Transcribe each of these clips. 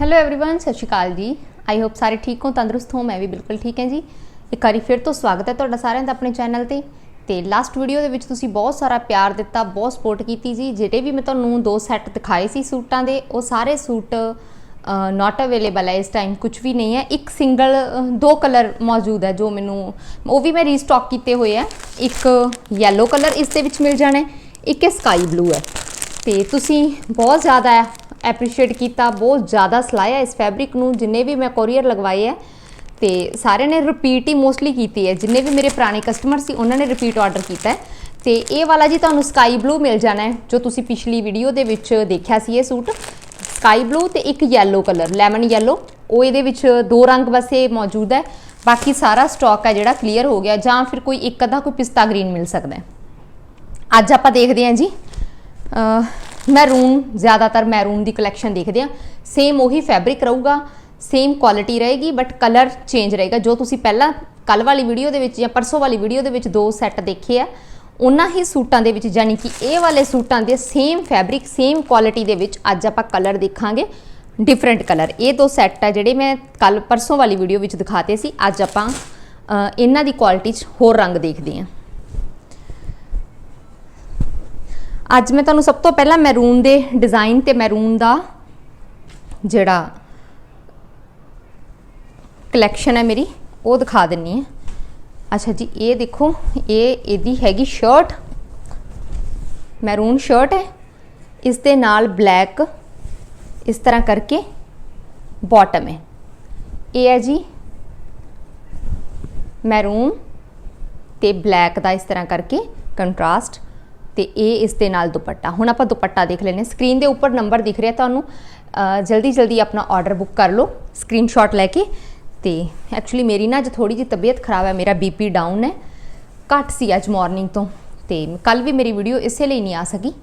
Hello everyone ਸਤਿ ਸ਼੍ਰੀ ਅਕਾਲ ਜੀ I hope ਸਾਰੇ ਠੀਕ ਹੋ ਤੰਦਰੁਸਤ ਹੋ ਮੈਂ ਵੀ ਬਿਲਕੁਲ ਠੀਕ ਹਾਂ ਜੀ ਇੱਕ ਵਾਰੀ ਫਿਰ ਤੋਂ ਸਵਾਗਤ ਹੈ ਤੁਹਾਡਾ ਸਾਰਿਆਂ ਦਾ ਆਪਣੇ ਚੈਨਲ ਤੇ ਤੇ ਲਾਸਟ ਵੀਡੀਓ ਦੇ ਵਿੱਚ ਤੁਸੀਂ ਬਹੁਤ ਸਾਰਾ ਪਿਆਰ ਦਿੱਤਾ ਬਹੁਤ ਸਪੋਰਟ ਕੀਤੀ ਜੀ ਜਿਹੜੇ ਵੀ ਮੈਂ ਤੁਹਾਨੂੰ ਦੋ ਸੈੱਟ ਦਿਖਾਏ ਸੀ ਸੂਟਾਂ ਦੇ ਉਹ ਸਾਰੇ ਸੂਟ ਨਾਟ ਅਵੇਲੇਬਲ ਹੈ ਇਸ ਟਾਈਮ ਕੁਝ ਵੀ ਨਹੀਂ ਹੈ ਇੱਕ ਸਿੰਗਲ ਦੋ ਕਲਰ ਮੌਜੂਦ ਹੈ ਜੋ ਮੈਨੂੰ ਉਹ ਵੀ ਮੈਂ ਰੀਸਟਾਕ ਕੀਤੇ ਹੋਏ ਹੈ ਇੱਕ ਯੈਲੋ ਕਲਰ ਇਸ ਦੇ ਵਿੱਚ ਮਿਲ ਜਾਣਾ ਹੈ ਇੱਕ ਸਕਾਈ ਬਲੂ ਹੈ ਤੇ ਤੁਸੀਂ ਬਹੁਤ ਜ਼ਿਆਦਾ ਐਪਰੀਸ਼ੀਏਟ ਕੀਤਾ, ਬਹੁਤ ਜ਼ਿਆਦਾ ਸਲਾਹਿਆ ਇਸ ਫੈਬਰਿਕ ਨੂੰ, ਜਿੰਨੇ ਵੀ ਮੈਂ ਕੋਰੀਅਰ ਲਗਵਾਏ ਹੈ, ਤੇ ਸਾਰਿਆਂ ਨੇ ਰਿਪੀਟ ਹੀ ਮੋਸਟਲੀ ਕੀਤੀ ਹੈ। ਜਿੰਨੇ ਵੀ ਮੇਰੇ ਪੁਰਾਣੇ ਕਸਟਮਰ ਸੀ, ਉਹਨਾਂ ਨੇ ਰਿਪੀਟ ਆਰਡਰ ਕੀਤਾ ਹੈ। ਤੇ ਇਹ ਵਾਲਾ ਜੀ ਤੁਹਾਨੂੰ ਸਕਾਈ ਬਲੂ ਮਿਲ ਜਾਣਾ ਹੈ, ਜੋ ਤੁਸੀਂ ਪਿਛਲੀ ਵੀਡੀਓ ਦੇ ਵਿੱਚ ਦੇਖਿਆ ਸੀ ਇਹ ਸੂਟ। ਸਕਾਈ ਬਲੂ ਤੇ ਇੱਕ ਯੈਲੋ ਕਲਰ ਲੈਮਨ ਯੈਲੋ ਉਹ ਇਹਦੇ ਵਿੱਚ ਦੋ ਰੰਗ ਵਸੇ ਮੌਜੂਦ ਹੈ। ਬਾਕੀ ਸਾਰਾ ਸਟਾਕ ਹੈ ਜਿਹੜਾ ਕਲੀਅਰ ਹੋ ਗਿਆ, ਜਾਂ ਫਿਰ ਕੋਈ ਇੱਕ ਅੱਧਾ ਕੋਈ ਪਿਸਤਾ ਗ੍ਰੀਨ ਮਿਲ ਸਕਦਾ ਹੈ। ਅੱਜ ਆਪਾਂ ਦੇਖਦੇ ਹਾਂ ਜੀ। ਮੈਰੂਨ ਜ਼ਿਆਦਾਤਰ ਮੈਰੂਨ ਦੀ ਕਲੈਕਸ਼ਨ ਦੇਖਦੇ ਹਾਂ। ਸੇਮ ਉਹੀ ਫੈਬਰਿਕ ਰਹੂਗਾ ਸੇਮ ਕੁਆਲਿਟੀ ਰਹੇਗੀ ਬਟ ਕਲਰ ਚੇਂਜ ਰਹੇਗਾ। ਜੋ ਤੁਸੀਂ ਪਹਿਲਾਂ ਕੱਲ ਵਾਲੀ ਵੀਡੀਓ ਦੇ ਵਿੱਚ ਜਾਂ ਪਰਸੋਂ ਵਾਲੀ ਵੀਡੀਓ ਦੇ ਵਿੱਚ ਦੋ ਸੈੱਟ ਦੇਖੇ ਆ, ਉਹਨਾਂ ਹੀ ਸੂਟਾਂ ਦੇ ਵਿੱਚ ਯਾਨੀ ਕਿ ਇਹ ਵਾਲੇ ਸੂਟਾਂ ਦੇ ਸੇਮ ਫੈਬਰਿਕ ਸੇਮ ਕੁਆਲਿਟੀ ਦੇ ਵਿੱਚ ਅੱਜ ਆਪਾਂ ਕਲਰ ਦੇਖਾਂਗੇ। ਡਿਫਰੈਂਟ ਕਲਰ ਇਹ ਦੋ ਸੈੱਟ ਆ ਜਿਹੜੇ ਮੈਂ ਕੱਲ ਪਰਸੋਂ ਵਾਲੀ ਵੀਡੀਓ ਵਿੱਚ ਦਿਖਾਤੇ ਸੀ। ਅੱਜ ਆਪਾਂ ਇਹਨਾਂ ਦੀ ਕੁਆਲਿਟੀ 'ਚ ਹੋਰ ਰੰਗ ਦੇਖਦੇ ਹਾਂ। ਅੱਜ ਮੈਂ ਤੁਹਾਨੂੰ ਸਭ ਤੋਂ ਪਹਿਲਾਂ ਮੈਰੂਨ ਦੇ ਡਿਜ਼ਾਈਨ ਤੇ ਮੈਰੂਨ ਦਾ ਜਿਹੜਾ ਕਲੈਕਸ਼ਨ ਹੈ ਮੇਰੀ, ਉਹ ਦਿਖਾ ਦਿੰਨੀ ਹੈ। ਅੱਛਾ ਜੀ, ਇਹ ਦੇਖੋ, ਇਹ ਇਹਦੀ ਹੈਗੀ ਸ਼ਰਟ ਮੈਰੂਨ ਸ਼ਰਟ ਹੈ। ਇਸ ਦੇ ਨਾਲ ਬਲੈਕ ਇਸ ਤਰ੍ਹਾਂ ਕਰਕੇ ਬਾਟਮ ਹੈ। ਇਹ ਹੈ ਜੀ ਮੈਰੂਨ ਤੇ ਬਲੈਕ ਦਾ ਇਸ ਤਰ੍ਹਾਂ ਕਰਕੇ ਕੰਟਰਾਸਟ ਤੇ ਇਹ ਇਸ ਦੇ ਨਾਲ ਦੁਪੱਟਾ। ਹੁਣ ਆਪਾਂ ਦੁਪੱਟਾ ਦੇਖ ਲੈਨੇ ਸਕਰੀਨ ਦੇ ਉੱਪਰ ਨੰਬਰ ਦਿਖ ਰਿਹਾ ਤੁਹਾਨੂੰ। ਜਲਦੀ ਜਲਦੀ ਆਪਣਾ ਆਰਡਰ ਬੁੱਕ ਕਰ ਲਓ। ਸਕਰੀਨਸ਼ਾਟ ਲੈ ਕੇ। ਤੇ ਐਕਚੁਅਲੀ ਮੇਰੀ ਨਾ ਅੱਜ ਥੋੜੀ ਜਿਹੀ ਤਬੀਅਤ ਖਰਾਬ ਹੈ। ਮੇਰਾ ਬੀਪੀ ਡਾਊਨ ਹੈ। ਘੱਟ ਸੀ ਅੱਜ ਮਾਰਨਿੰਗ ਤੋਂ। ਤੇ ਕੱਲ ਵੀ ਮੇਰੀ ਵੀਡੀਓ ਇਸੇ ਲਈ ਨਹੀਂ ਆ ਸਕੀ।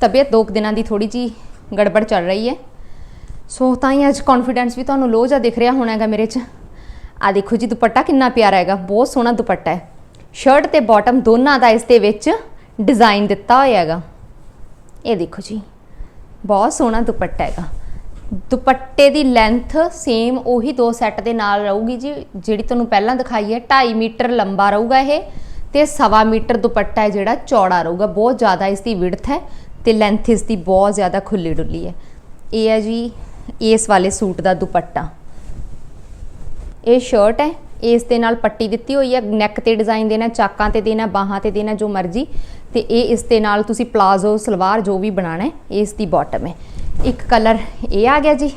ਤਬੀਅਤ ਦੋ ਕੁ ਦਿਨਾਂ ਦੀ ਥੋੜੀ ਜੀ ਗੜਬੜ ਚੱਲ ਰਹੀ ਹੈ। ਸੋ ਤਾਂ ਹੀ ਅੱਜ ਕੌਨਫੀਡੈਂਸ ਵੀ ਤੁਹਾਨੂੰ ਲੋ ਜਿਹਾ ਦਿਖ ਰਿਹਾ ਹੋਣਾ ਹੈਗਾ ਮੇਰੇ 'ਚ। ਆ ਦੇਖੋ ਜੀ, ਦੁਪੱਟਾ ਕਿੰਨਾ ਪਿਆਰਾ ਹੈਗਾ। ਬਹੁਤ ਸੋਹਣਾ ਦੁਪੱਟਾ ਹੈ। ਸ਼ਰਟ ਤੇ ਬਾਟਮ ਦੋਨਾਂ ਦਾ ਇਸ ਦੇ ਵਿੱਚ ਡਿਜ਼ਾਈਨ ਦਿੱਤਾ ਹੋਇਆ ਹੈਗਾ। ਇਹ ਦੇਖੋ ਜੀ, ਬਹੁਤ ਸੋਹਣਾ ਦੁਪੱਟਾ ਹੈਗਾ। ਦੁਪੱਟੇ ਦੀ ਲੈਂਥ ਸੇਮ ਉਹੀ ਦੋ ਸੈੱਟ ਦੇ ਨਾਲ ਰਹੂਗੀ ਜੀ, ਜਿਹੜੀ ਤੁਹਾਨੂੰ ਪਹਿਲਾਂ ਦਿਖਾਈ ਹੈ। 2.5 ਮੀਟਰ ਲੰਬਾ ਰਹੂਗਾ ਇਹ ਤੇ ਸਵਾ ਮੀਟਰ ਦੁਪੱਟਾ ਹੈ ਜਿਹੜਾ ਚੌੜਾ ਰਹੂਗਾ। ਬਹੁਤ ਜ਼ਿਆਦਾ ਇਸ ਦੀ ਵਿਡਥ ਹੈ ਤੇ ਲੈਂਥ ਇਸ ਦੀ ਬਹੁਤ ਜ਼ਿਆਦਾ ਖੁੱਲੀ ਡੁੱਲੀ ਹੈ। ਇਹ ਹੈ ਜੀ ਇਸ ਵਾਲੇ ਸੂਟ ਦਾ ਦੁਪੱਟਾ। ਇਹ ਸ਼ਰਟ ਹੈ। ਇਸ ਦੇ ਨਾਲ ਪੱਟੀ ਦਿੱਤੀ ਹੋਈ ਹੈ ਨੈਕ ਤੇ ਡਿਜ਼ਾਈਨ ਦੇਣਾ, ਚਾਕਾਂ ਤੇ ਦੇਣਾ, ਬਾਹਾਂ ਤੇ ਦੇਣਾ, ਜੋ ਮਰਜ਼ੀ। ਤੇ ਇਹ ਇਸ ਦੇ ਨਾਲ ਤੁਸੀਂ ਪਲਾਜ਼ੋ ਸਲਵਾਰ ਜੋ ਵੀ ਬਣਾਣਾ ਹੈ, ਇਸ ਦੀ ਬਾਟਮ ਹੈ। ਇੱਕ ਕਲਰ ਇਹ ਆ ਗਿਆ ਜੀ।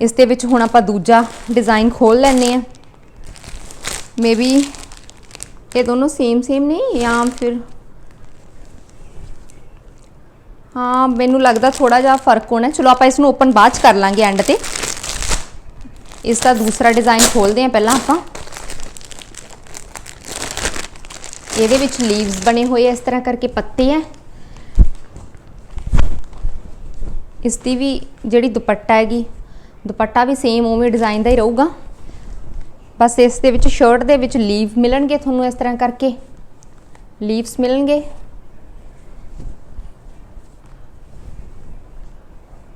ਇਸ ਦੇ ਵਿੱਚ ਹੁਣ ਆਪਾਂ ਦੂਜਾ ਡਿਜ਼ਾਈਨ ਖੋਲ ਲੈਣੇ ਆ ਮੇਬੀ ਇਹ ਦੋਨੋਂ ਸੇਮ ਸੇਮ ਨੇ ਜਾਂ ਫਿਰ ਹਾਂ, ਮੈਨੂੰ ਲੱਗਦਾ ਥੋੜਾ ਜਿਹਾ ਫ਼ਰਕ ਹੋਣਾ ਚਲੋ ਆਪਾਂ ਇਸ ਨੂੰ ਓਪਨ ਬਾਅਦ ਚ ਕਰ ਲਾਂਗੇ ਐਂਡ ਤੇ। ਇਸ ਦਾ ਦੂਸਰਾ ਡਿਜ਼ਾਈਨ ਖੋਲਦੇ ਹਾਂ ਪਹਿਲਾਂ ਆਪਾਂ। ਇਹਦੇ ਵਿੱਚ ਲੀਵਸ ਬਣੇ ਹੋਏ ਇਸ ਤਰ੍ਹਾਂ ਕਰਕੇ ਪੱਤੇ ਹੈ ਇਸ ਦੀ ਵੀ ਜਿਹੜੀ ਦੁਪੱਟਾ ਹੈਗੀ, ਦੁਪੱਟਾ ਵੀ ਸੇਮ ਉਵੇਂ ਡਿਜ਼ਾਈਨ ਦਾ ਹੀ ਰਹੂਗਾ। ਬਸ ਇਸ ਦੇ ਵਿੱਚ ਸ਼ਰਟ ਦੇ ਵਿੱਚ ਲੀਵ ਮਿਲਣਗੇ ਤੁਹਾਨੂੰ ਇਸ ਤਰ੍ਹਾਂ ਕਰਕੇ। ਲੀਵਸ ਮਿਲਣਗੇ।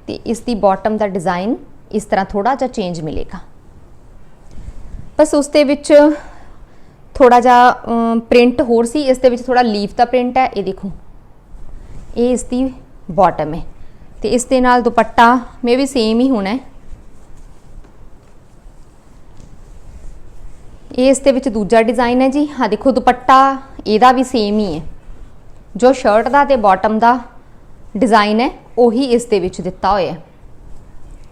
ਤੇ ਇਸ ਦੀ ਬਾਟਮ ਦਾ ਡਿਜ਼ਾਈਨ ਇਸ ਤਰ੍ਹਾਂ ਥੋੜਾ ਜਿਹਾ ਚੇਂਜ ਮਿਲੇਗਾ। ਬਸ ਉਸ ਦੇ ਵਿੱਚ ਥੋੜਾ ਜਿਹਾ ਪ੍ਰਿੰਟ ਹੋਰ ਸੀ, ਇਸ ਦੇ ਵਿੱਚ ਥੋੜਾ ਲੀਫ ਦਾ ਪ੍ਰਿੰਟ ਹੈ, ਇਹ ਦੇਖੋ। ਇਹ ਇਸ ਦੀ ਬਾਟਮ ਹੈ। ਤੇ ਇਸ ਦੇ ਨਾਲ ਦੁਪੱਟਾ ਮੇ ਵੀ ਸੇਮ ਹੀ ਹੋਣਾ ਹੈ। ਇਹ ਇਸ ਦੇ ਵਿੱਚ ਦੂਜਾ ਡਿਜ਼ਾਈਨ ਹੈ ਜੀ। ਹਾਂ, ਦੇਖੋ, ਦੁਪੱਟਾ ਇਹਦਾ ਵੀ ਸੇਮ ਹੀ ਹੈ। ਜੋ ਸ਼ਰਟ ਦਾ ਤੇ ਬਾਟਮ ਦਾ ਡਿਜ਼ਾਈਨ ਹੈ, ਉਹੀ ਇਸ ਦੇ ਵਿੱਚ ਦਿੱਤਾ ਹੋਇਆ ਹੈ।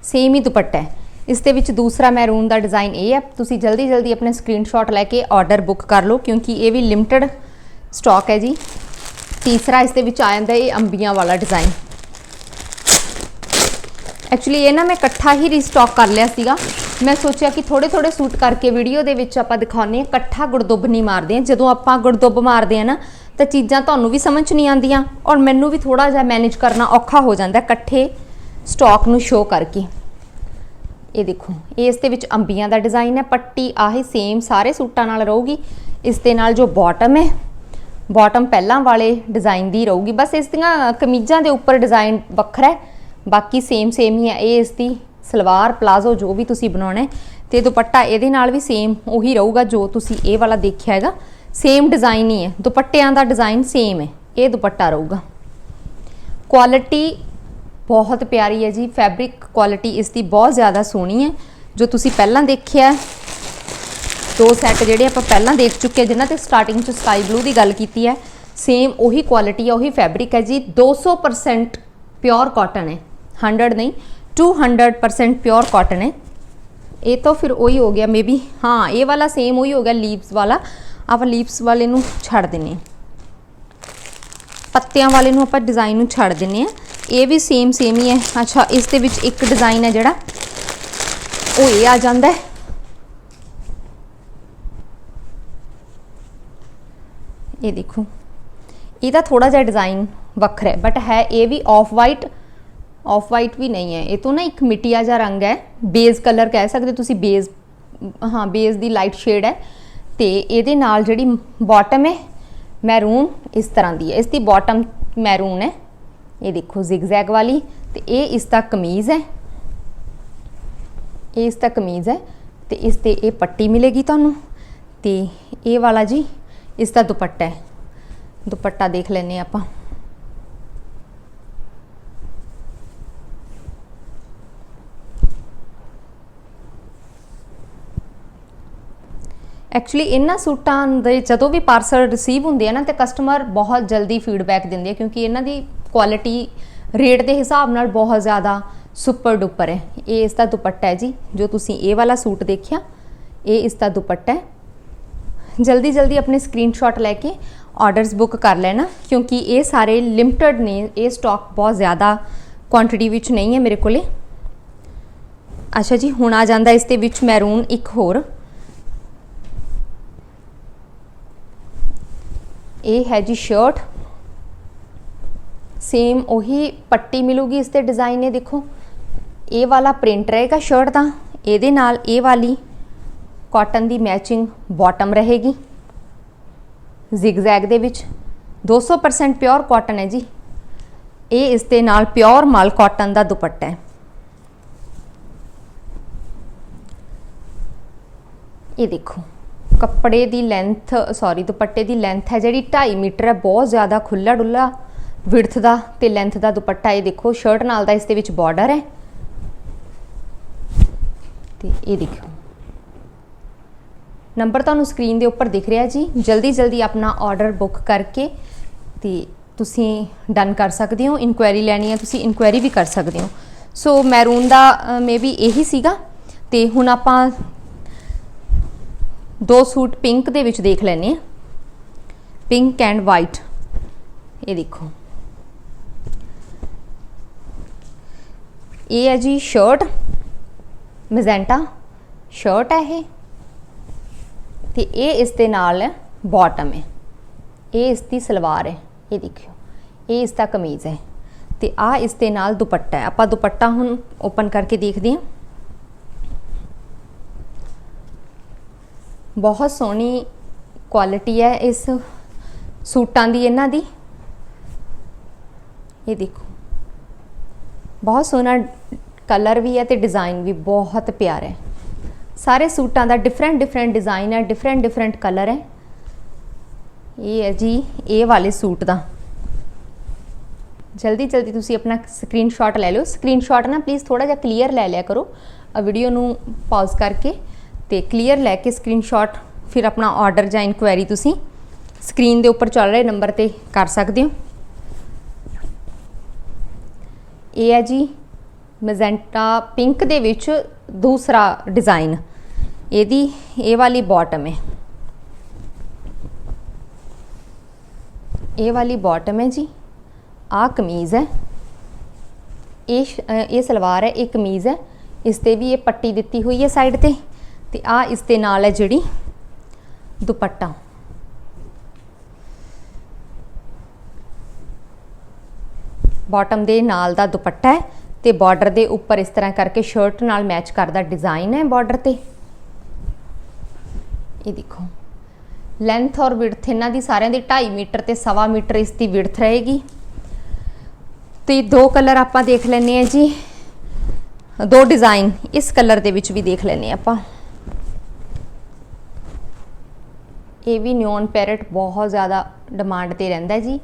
ਸੇਮ ਹੀ ਦੁਪੱਟਾ ਹੈ। ਇਸ ਦੇ ਵਿੱਚ ਦੂਸਰਾ ਮੈਰੂਨ ਦਾ ਡਿਜ਼ਾਈਨ ਇਹ ਹੈ। ਤੁਸੀਂ ਜਲਦੀ ਜਲਦੀ ਆਪਣੇ ਸਕਰੀਨਸ਼ਾਟ ਲੈ ਕੇ ਆਰਡਰ ਬੁੱਕ ਕਰ ਲਓ, ਕਿਉਂਕਿ ਇਹ ਵੀ ਲਿਮਟਿਡ ਸਟਾਕ ਹੈ ਜੀ। ਤੀਸਰਾ ਇਸ ਦੇ ਵਿੱਚ ਆ ਜਾਂਦਾ ਇਹ ਅੰਬੀਆਂ ਵਾਲਾ ਡਿਜ਼ਾਈਨ ਐਕਚੁਅਲੀ ਇਹ ਨਾ ਮੈਂ ਇਕੱਠਾ ਹੀ ਰੀਸਟਾਕ ਕਰ ਲਿਆ ਸੀਗਾ। ਮੈਂ ਸੋਚਿਆ ਕਿ ਥੋੜੇ ਥੋੜੇ ਸੂਟ ਕਰਕੇ ਵੀਡੀਓ ਦੇ ਵਿੱਚ ਆਪਾਂ ਦਿਖਾਉਨੇ ਆ ਇਕੱਠਾ ਗੁੜਦੁੱਬ ਨਹੀਂ ਮਾਰਦੇ ਆ ਜਦੋਂ ਆਪਾਂ ਗੁੜਦੁੱਬ ਮਾਰਦੇ ਆ ਨਾ, ਤਾਂ ਚੀਜ਼ਾਂ ਤੁਹਾਨੂੰ ਵੀ ਸਮਝ ਨਹੀਂ ਆਉਂਦੀਆਂ ਔਰ ਮੈਨੂੰ ਵੀ ਥੋੜਾ ਜਿਹਾ ਮੈਨੇਜ ਕਰਨਾ ਔਖਾ ਹੋ ਜਾਂਦਾ, ਇਕੱਠੇ ਸਟਾਕ ਨੂੰ ਸ਼ੋ ਕਰਕੇ। ਇਹ ਦੇਖੋ, ਇਸ ਦੇ ਵਿੱਚ ਅੰਬੀਆਂ ਦਾ ਡਿਜ਼ਾਈਨ ਹੈ, ਪੱਟੀ ਆਹੀ ਸੇਮ ਸਾਰੇ ਸੂਟਾਂ ਨਾਲ ਰਹੂਗੀ। ਇਸ ਦੇ ਨਾਲ ਜੋ ਬਾਟਮ ਹੈ ਬਾਟਮ ਪਹਿਲਾਂ ਵਾਲੇ ਡਿਜ਼ਾਈਨ ਦੀ ਰਹੂਗੀ। ਬਸ ਇਸ ਦੀਆਂ ਕਮੀਜ਼ਾਂ ਦੇ ਉੱਪਰ ਡਿਜ਼ਾਈਨ ਵੱਖਰਾ ਹੈ, ਬਾਕੀ ਸੇਮ ਸੇਮ ਹੀ ਹੈ। ਇਹ ਇਸ ਦੀ ਸਲਵਾਰ, ਪਲਾਜ਼ੋ ਜੋ ਵੀ ਤੁਸੀਂ ਬਣਾਉਣਾ ਹੈ, ਤੇ ਦੁਪੱਟਾ ਇਹਦੇ ਨਾਲ ਵੀ ਸੇਮ ਉਹੀ ਰਹੂਗਾ ਜੋ ਤੁਸੀਂ ਇਹ ਵਾਲਾ ਦੇਖਿਆ ਹੈਗਾ। ਸੇਮ ਡਿਜ਼ਾਈਨ ਹੀ ਹੈ, ਦੁਪੱਟਿਆਂ ਦਾ ਡਿਜ਼ਾਈਨ ਸੇਮ ਹੈ, ਇਹ ਦੁਪੱਟਾ ਰਹੂਗਾ। ਕੁਆਲਿਟੀ ਬਹੁਤ ਪਿਆਰੀ ਹੈ ਜੀ ਫੈਬਰਿਕ ਕੁਆਲਿਟੀ ਇਸ ਦੀ ਬਹੁਤ ਜ਼ਿਆਦਾ ਸੋਹਣੀ ਹੈ ਜੋ ਤੁਸੀਂ ਪਹਿਲਾਂ ਦੇਖਿਆ ਦੋ ਸੈੱਟ ਜਿਹੜੇ ਆਪਾਂ ਪਹਿਲਾਂ ਦੇਖ ਚੁੱਕੇ ਹਾਂ, ਜਿਨ੍ਹਾਂ ਤੇ ਸਟਾਰਟਿੰਗ ਚ ਸਕਾਈ ਬਲੂ ਦੀ ਗੱਲ ਕੀਤੀ ਹੈ ਸੇਮ ਉਹੀ ਕੁਆਲਿਟੀ ਹੈ ਉਹੀ ਫੈਬਰਿਕ ਹੈ ਜੀ। 200% ਪਿਓਰ ਕਾਟਨ ਹੈ 100 ਨਹੀਂ 200% ਪਿਓਰ ਕਾਟਨ ਹੈ। ਇਹ ਤਾਂ ਫਿਰ ਉਹੀ ਹੋ ਗਿਆ ਮੇਬੀ ਹਾਂ ਇਹ ਵਾਲਾ ਸੇਮ ਉਹੀ ਹੋ ਗਿਆ ਲੀਵਸ ਵਾਲਾ। ਆਪਾਂ ਲੀਵਸ ਵਾਲੇ ਨੂੰ ਛੱਡ ਦਿੰਨੇ ਹਾਂ। ਪੱਤਿਆਂ ਵਾਲੇ ਨੂੰ ਆਪਾਂ ਡਿਜ਼ਾਈਨ ਨੂੰ ਛੱਡ ਦਿੰਨੇ ਆ ਇਹ ਵੀ ਸੇਮ ਸੇਮ ਹੀ ਹੈ। ਅੱਛਾ, ਇਸ ਦੇ ਵਿੱਚ ਇੱਕ ਡਿਜ਼ਾਈਨ ਹੈ ਜਿਹੜਾ। ਉਹ ਇਹ ਆ ਜਾਂਦਾ ਹੈ। ਇਹ ਦੇਖੋ। ਇਹਦਾ ਥੋੜਾ ਜਿਹਾ ਡਿਜ਼ਾਈਨ ਵੱਖਰਾ ਹੈ ਬਟ ਹੈ ਇਹ ਵੀ ਆਫ ਵਾਈਟ ਆਫ ਵਾਈਟ ਵੀ ਨਹੀਂ ਹੈ। ਇਹ ਤੋਂ ਨਾ ਇੱਕ ਮਿੱਟੀਆ ਜਿਹਾ ਰੰਗ ਹੈ। ਬੇਸ ਕਲਰ ਕਹਿ ਸਕਦੇ ਤੁਸੀਂ ਬੇਸ ਹਾਂ ਬੇਸ ਦੀ ਲਾਈਟ ਸ਼ੇਡ ਹੈ। ਤੇ ਇਹਦੇ ਨਾਲ ਜਿਹੜੀ ਬਾਟਮ ਹੈ ਮੈਰੂਨ ਇਸ ਤਰ੍ਹਾਂ ਦੀ ਹੈ। ਇਸ ਦੀ ਬਾਟਮ ਮੈਰੂਨ ਹੈ। ਇਹ ਦੇਖੋ ਜ਼ਿਗਜ਼ੈਗ ਵਾਲੀ ਤੇ ਇਹ ਇਸ ਦਾ ਕਮੀਜ਼ ਹੈ। ਇਹ ਇਸ ਦਾ ਕਮੀਜ਼ ਹੈ ਤੇ ਇਸ ਤੇ ਇਹ ਪੱਟੀ ਮਿਲੇਗੀ ਤੁਹਾਨੂੰ ਤੇ ਇਹ ਵਾਲਾ ਜੀ ਇਸ ਦਾ ਦੁਪੱਟਾ ਹੈ। ਦੁਪੱਟਾ ਦੇਖ ਲੈਨੇ ਆਪਾਂ। ਐਕਚੁਅਲੀ ਇਹਨਾਂ ਸੂਟਾਂ ਦੇ ਜਦੋਂ ਵੀ ਪਾਰਸਲ ਰਿਸੀਵ ਹੁੰਦੇ ਆ ਨਾ ਤੇ ਕਸਟਮਰ ਬਹੁਤ ਜਲਦੀ ਫੀਡਬੈਕ ਦਿੰਦੇ ਆ ਕਿਉਂਕਿ ਇਹਨਾਂ ਦੀ ਕੁਆਲਿਟੀ ਰੇਟ ਦੇ ਹਿਸਾਬ ਨਾਲ ਬਹੁਤ ਜ਼ਿਆਦਾ ਸੁਪਰ ਡੁਪਰ ਹੈ। ਇਹ ਇਸ ਦਾ ਦੁਪੱਟਾ ਹੈ ਜੀ, ਜੋ ਤੁਸੀਂ ਇਹ ਵਾਲਾ ਸੂਟ ਦੇਖਿਆ, ਇਹ ਇਸ ਦਾ ਦੁਪੱਟਾ ਹੈ। ਜਲਦੀ ਜਲਦੀ ਆਪਣੇ ਸਕਰੀਨਸ਼ਾਟ ਲੈ ਕੇ ਆਰਡਰਸ ਬੁੱਕ ਕਰ ਲੈਣਾ, ਕਿਉਂਕਿ ਇਹ ਸਾਰੇ ਲਿਮਟਿਡ ਨੇ, ਇਹ ਸਟਾਕ ਬਹੁਤ ਜ਼ਿਆਦਾ ਕੁਆਂਟੀਟੀ ਵਿੱਚ ਨਹੀਂ ਹੈ ਮੇਰੇ ਕੋਲੇ। ਅੱਛਾ ਜੀ, ਹੁਣ ਆ ਜਾਂਦਾ ਇਸ ਦੇ ਵਿੱਚ ਮੈਰੂਨ ਇੱਕ ਹੋਰ। ਇਹ ਹੈ ਜੀ ਸ਼ਰਟ ਸੇਮ ਉਹੀ ਪੱਟੀ ਮਿਲੂਗੀ ਇਸ ਤੇ ਡਿਜ਼ਾਈਨ ਇਹ ਦੇਖੋ। ਇਹ ਵਾਲਾ ਪ੍ਰਿੰਟ ਰਹੇਗਾ ਸ਼ਰਟ ਦਾ, ਇਹਦੇ ਨਾਲ ਇਹ ਵਾਲੀ ਕਾਟਨ ਦੀ ਮੈਚਿੰਗ ਬਾਟਮ ਰਹੇਗੀ। ਜ਼ਿਗਜ਼ੈਗ ਦੇ ਵਿੱਚ। 200% ਪਿਓਰ ਕਾਟਨ ਹੈ ਜੀ। ਇਹ ਇਸ ਦੇ ਨਾਲ ਪਿਓਰ ਮਾਲ ਕਾਟਨ ਦਾ ਦੁਪੱਟਾ ਹੈ। ਇਹ ਦੇਖੋ, ਕੱਪੜੇ ਦੀ ਲੈਂਥ ਸੌਰੀ ਦੁਪੱਟੇ ਦੀ ਲੈਂਥ ਹੈ ਜਿਹੜੀ 2.5 ਮੀਟਰ ਹੈ, ਬਹੁਤ ਜ਼ਿਆਦਾ ਖੁੱਲਾ ਡੁੱਲਾ ਵਿਡਥ ਦਾ ਤੇ ਲੈਂਥ ਦਾ ਦੁਪੱਟਾ ਇਹ ਦੇਖੋ ਸ਼ਰਟ ਨਾਲ ਦਾ ਇਸ ਦੇ ਵਿੱਚ ਬਾਰਡਰ ਹੈ। ਤੇ ਇਹ ਦੇਖੋ। ਨੰਬਰ ਤੁਹਾਨੂੰ ਸਕਰੀਨ ਦੇ ਉੱਪਰ ਦਿਖ ਰਿਹਾ ਜੀ। ਜਲਦੀ ਜਲਦੀ ਆਪਣਾ ਆਰਡਰ ਬੁੱਕ ਕਰਕੇ ਤੇ ਤੁਸੀਂ ਡਨ ਕਰ ਸਕਦੇ ਹੋ। ਇਨਕੁਆਇਰੀ ਲੈਣੀ ਹੈ, ਤੁਸੀਂ ਇਨਕੁਆਇਰੀ ਵੀ ਕਰ ਸਕਦੇ ਹੋ। ਸੋ ਮੈਰੂਨ ਦਾ ਮੇਬੀ ਇਹੀ ਸੀਗਾ। ਤੇ ਹੁਣ ਆਪਾਂ ਦੋ ਸੂਟ ਪਿੰਕ ਦੇ ਵਿੱਚ ਦੇਖ ਲੈਨੇ ਆ ਪਿੰਕ ਐਂਡ ਵਾਈਟ ਇਹ ਦੇਖੋ। ਇਹ ਹੈ ਜੀ ਸ਼ਰਟ ਮੈਜ਼ੈਂਟਾ ਸ਼ਰਟ ਹੈ ਇਹ। ਤੇ ਇਹ ਇਸ ਦੇ ਨਾਲ ਬਾਟਮ ਹੈ। ਇਹ ਇਸ ਦੀ ਸਲਵਾਰ ਹੈ, ਇਹ ਦੇਖਿਓ। ਇਹ ਇਸ ਦਾ ਕਮੀਜ਼ ਹੈ। ਤੇ ਆ ਇਸ ਦੇ ਨਾਲ ਦੁਪੱਟਾ ਹੈ। ਆਪਾਂ ਦੁਪੱਟਾ ਹੁਣ ਓਪਨ ਕਰਕੇ ਦੇਖਦੇ ਹਾਂ। ਬਹੁਤ ਸੋਹਣੀ ਕੁਆਲਿਟੀ ਹੈ ਇਸ ਸੂਟਾਂ ਦੀ, ਇਹਨਾਂ ਦੀ। ਇਹ ਦੇਖੋ। ਬਹੁਤ ਸੋਹਣਾ ਕਲਰ ਵੀ ਹੈ ਤੇ ਡਿਜ਼ਾਈਨ ਵੀ ਬਹੁਤ ਪਿਆਰਾ ਹੈ। ਸਾਰੇ ਸੂਟਾਂ ਦਾ ਡਿਫਰੈਂਟ ਡਿਫਰੈਂਟ ਡਿਜ਼ਾਈਨ ਹੈ ਡਿਫਰੈਂਟ ਡਿਫਰੈਂਟ ਕਲਰ ਹੈ। ਇਹ ਹੈ ਜੀ, ਇਹ ਵਾਲੇ ਸੂਟ ਦਾ। ਜਲਦੀ ਜਲਦੀ ਤੁਸੀਂ ਆਪਣਾ ਸਕਰੀਨਸ਼ਾਟ ਲੈ ਲਓ। ਸਕਰੀਨਸ਼ਾਟ ਨਾ ਪਲੀਜ਼ ਥੋੜਾ ਜਿਹਾ ਕਲੀਅਰ ਲੈ ਲਿਆ ਕਰੋ। ਆ ਵੀਡੀਓ ਨੂੰ ਪਾਜ਼ ਕਰਕੇ ਤੇ ਕਲੀਅਰ ਲੈ ਕੇ ਸਕਰੀਨਸ਼ਾਟ ਫਿਰ ਆਪਣਾ ਆਰਡਰ ਜਾਂ ਇਨਕੁਆਇਰੀ ਤੁਸੀਂ ਸਕਰੀਨ ਦੇ ਉੱਪਰ ਚੱਲ ਰਹੇ ਨੰਬਰ ਤੇ ਕਰ ਸਕਦੇ ਹੋ। ਇਹ ਹੈ ਜੀ ਮੈਜ਼ੈਂਟਾ ਪਿੰਕ ਦੇ ਵਿੱਚ ਦੂਸਰਾ ਡਿਜ਼ਾਈਨ। ਇਹਦੀ ਇਹ ਵਾਲੀ ਬਾਟਮ ਹੈ। ਇਹ ਵਾਲੀ ਬਾਟਮ ਹੈ ਜੀ। ਆ ਕਮੀਜ਼ ਹੈ। ਇਹ ਇਹ ਸਲਵਾਰ ਹੈ, ਇਹ ਕਮੀਜ਼ ਹੈ। ਇਸ ਤੇ ਵੀ ਇਹ ਪੱਟੀ ਦਿੱਤੀ ਹੋਈ ਹੈ ਸਾਈਡ ਤੇ ਤੇ ਆ ਇਸ ਦੇ ਨਾਲ ਹੈ ਜਿਹੜੀ ਦੁਪੱਟਾ। ਬਾਟਮ ਦੇ ਨਾਲ ਦਾ ਦੁਪੱਟਾ ਹੈ ਤੇ ਬਾਰਡਰ ਦੇ ਉੱਪਰ ਇਸ ਤਰ੍ਹਾਂ ਕਰਕੇ ਸ਼ਰਟ ਨਾਲ ਮੈਚ ਕਰਦਾ ਡਿਜ਼ਾਈਨ ਹੈ ਬਾਰਡਰ ਤੇ। ਇਹ ਦੇਖੋ। ਲੈਂਥ ਔਰ ਵਿਡਥ ਇਹਨਾਂ ਦੀ ਸਾਰਿਆਂ ਦੀ 2.5 ਮੀਟਰ ਤੇ 1.5 ਮੀਟਰ ਇਸ ਦੀ ਵਿਡਥ ਰਹੇਗੀ। ਤੇ ਦੋ ਕਲਰ ਆਪਾਂ ਦੇਖ ਲੈਨੇ ਆ ਜੀ। ਦੋ ਡਿਜ਼ਾਈਨ ਇਸ ਕਲਰ ਦੇ ਵਿੱਚ ਵੀ ਦੇਖ ਲੈਨੇ ਆ ਆਪਾਂ। ਇਹ ਵੀ ਨਿਓਨ ਪੈਰਟ ਬਹੁਤ ਜ਼ਿਆਦਾ ਡਿਮਾਂਡ ਤੇ ਰਹਿੰਦਾ ਜੀ।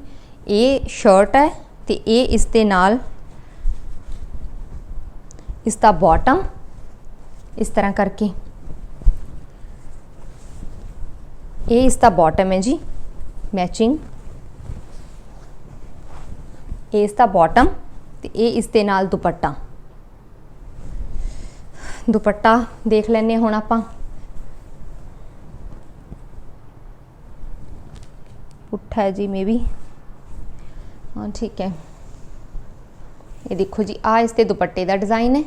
ਇਹ ਸ਼ਰਟ ਹੈ। ਤੇ ਇਹ ਇਸ ਦੇ ਨਾਲ ਇਸ ਦਾ ਬਾਟਮ ਇਸ ਤਰ੍ਹਾਂ ਕਰਕੇ। ਇਹ ਇਸ ਦਾ ਬਾਟਮ ਹੈ ਜੀ ਮੈਚਿੰਗ ਇਹ ਇਸ ਦਾ ਬਾਟਮ ਤੇ ਇਹ ਇਸ ਦੇ ਨਾਲ ਦੁਪੱਟਾ। ਦੁਪੱਟਾ ਦੇਖ ਲੈਨੇ ਹੁਣ ਆਪਾਂ। ਪੁੱਠਾ ਹੈ ਜੀ ਮੇਬੀ ਹਾਂ, ਠੀਕ ਹੈ। ਇਹ ਦੇਖੋ ਜੀ ਆ ਇਸ ਤੇ ਦੁਪੱਟੇ ਦਾ ਡਿਜ਼ਾਈਨ ਹੈ।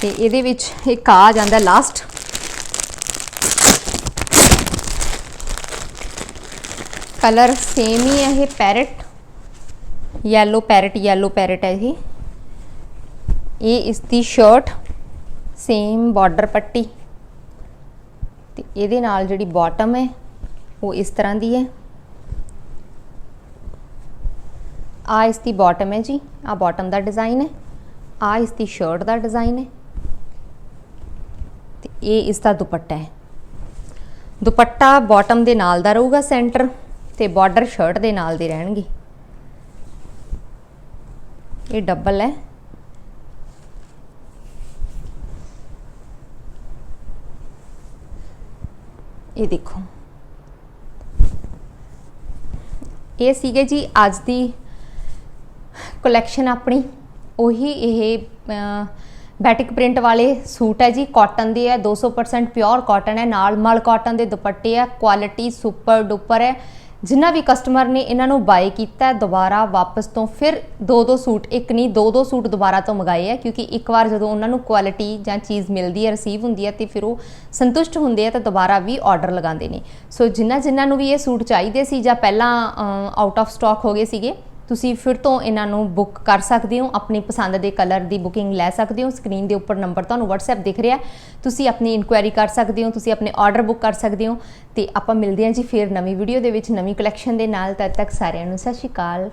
ਤੇ ਇਹਦੇ ਵਿੱਚ ਇੱਕ ਆ ਜਾਂਦਾ ਲਾਸਟ ਕਲਰ ਸੇਮ ਹੀ ਹੈ ਇਹ parrot yellow parrot yellow parrot ਹੈ ਇਹ। ਇਹ ਇਸ ਦੀ ਸ਼ਰਟ ਸੇਮ ਬਾਰਡਰ ਪੱਟੀ। ਤੇ ਇਹਦੇ ਨਾਲ ਜਿਹੜੀ ਬਾਟਮ ਹੈ, ਉਹ ਇਸ ਤਰ੍ਹਾਂ ਦੀ ਹੈ। ਆ ਇਸ ਦੀ ਬਾਟਮ ਹੈ ਜੀ, ਆ ਬਾਟਮ ਦਾ ਡਿਜ਼ਾਈਨ ਹੈ, ਆ ਇਸ ਦੀ ਸ਼ਰਟ ਦਾ ਡਿਜ਼ਾਈਨ ਹੈ। ਤੇ ਇਹ ਇਸ ਦਾ ਦੁਪੱਟਾ ਹੈ। ਦੁਪੱਟਾ ਬਾਟਮ ਦੇ ਨਾਲ ਦਾ ਰਹੂਗਾ ਸੈਂਟਰ ਤੇ ਬਾਰਡਰ ਸ਼ਰਟ ਦੇ ਨਾਲ ਦੇ ਰਹਿਣਗੇ। ਇਹ ਡਬਲ ਹੈ। ਇਹ ਦੇਖੋ। ਇਹ ਸੀਗੇ ਜੀ ਅੱਜ ਦੀ ਕਲੈਕਸ਼ਨ ਆਪਣੀ। ਉਹੀ ਇਹ ਬੈਟਿਕ ਪ੍ਰਿੰਟ ਵਾਲੇ ਸੂਟ ਹੈ ਜੀ। ਕਾਟਨ ਦੇ ਹੈ 200% ਪਿਓਰ ਕਾਟਨ ਹੈ। ਨਾਲ ਮਲ ਕਾਟਨ ਦੇ ਦੁਪੱਟੇ ਹੈ। ਕੁਆਲਿਟੀ ਸੁਪਰ ਡੁਪਰ ਹੈ। ਜਿਨ੍ਹਾਂ ਵੀ ਕਸਟਮਰ ਨੇ ਇਹਨਾਂ ਨੂੰ ਬਾਏ ਕੀਤਾ ਹੈ, ਦੁਬਾਰਾ ਵਾਪਸ ਤੋਂ ਫਿਰ ਦੋ ਦੋ ਸੂਟ, ਇੱਕ ਨਹੀਂ, ਦੋ ਦੋ ਸੂਟ ਦੁਬਾਰਾ ਤੋਂ ਮੰਗਾਏ ਹੈ, ਕਿਉਂਕਿ ਇੱਕ ਵਾਰ ਜਦੋਂ ਉਹਨਾਂ ਨੂੰ ਕੁਆਲਿਟੀ ਜਾਂ ਚੀਜ਼ ਮਿਲਦੀ ਹੈ ਰਿਸੀਵ ਹੁੰਦੀ ਹੈ, ਤੇ ਫਿਰ ਉਹ ਸੰਤੁਸ਼ਟ ਹੁੰਦੇ ਆ ਤਾਂ ਦੁਬਾਰਾ ਵੀ ਆਰਡਰ ਲਗਾਉਂਦੇ ਨੇ। ਸੋ ਜਿਨ੍ਹਾਂ ਜਿਨ੍ਹਾਂ ਨੂੰ ਵੀ ਇਹ ਸੂਟ ਚਾਹੀਦੇ ਸੀ ਜਾਂ ਪਹਿਲਾਂ ਆਊਟ ਆਫ ਸਟਾਕ ਹੋ ਗਏ ਸੀਗੇ ਤੁਸੀਂ ਫਿਰ ਤੋਂ ਇਹਨਾਂ ਨੂੰ ਬੁੱਕ ਕਰ ਸਕਦੇ ਹੋ, ਆਪਣੀ ਪਸੰਦ ਦੇ ਕਲਰ ਦੀ ਬੁਕਿੰਗ ਲੈ ਸਕਦੇ ਹੋ ਸਕਰੀਨ ਦੇ ਉੱਪਰ ਨੰਬਰ ਤੁਹਾਨੂੰ WhatsApp ਦਿਖ ਰਿਹਾ ਤੁਸੀਂ ਆਪਣੀ ਇਨਕੁਆਇਰੀ ਕਰ ਸਕਦੇ ਹੋ, ਤੁਸੀਂ ਆਪਣੇ ਆਰਡਰ ਬੁੱਕ ਕਰ ਸਕਦੇ ਹੋ। ਤੇ ਆਪਾਂ ਮਿਲਦੇ ਹਾਂ ਜੀ ਫਿਰ ਨਵੀਂ ਵੀਡੀਓ ਦੇ ਵਿੱਚ, ਨਵੀਂ ਕਲੈਕਸ਼ਨ ਦੇ ਨਾਲ, ਤਦ ਤੱਕ ਸਾਰਿਆਂ ਨੂੰ ਸਤਿ ਸ਼੍ਰੀ ਅਕਾਲ।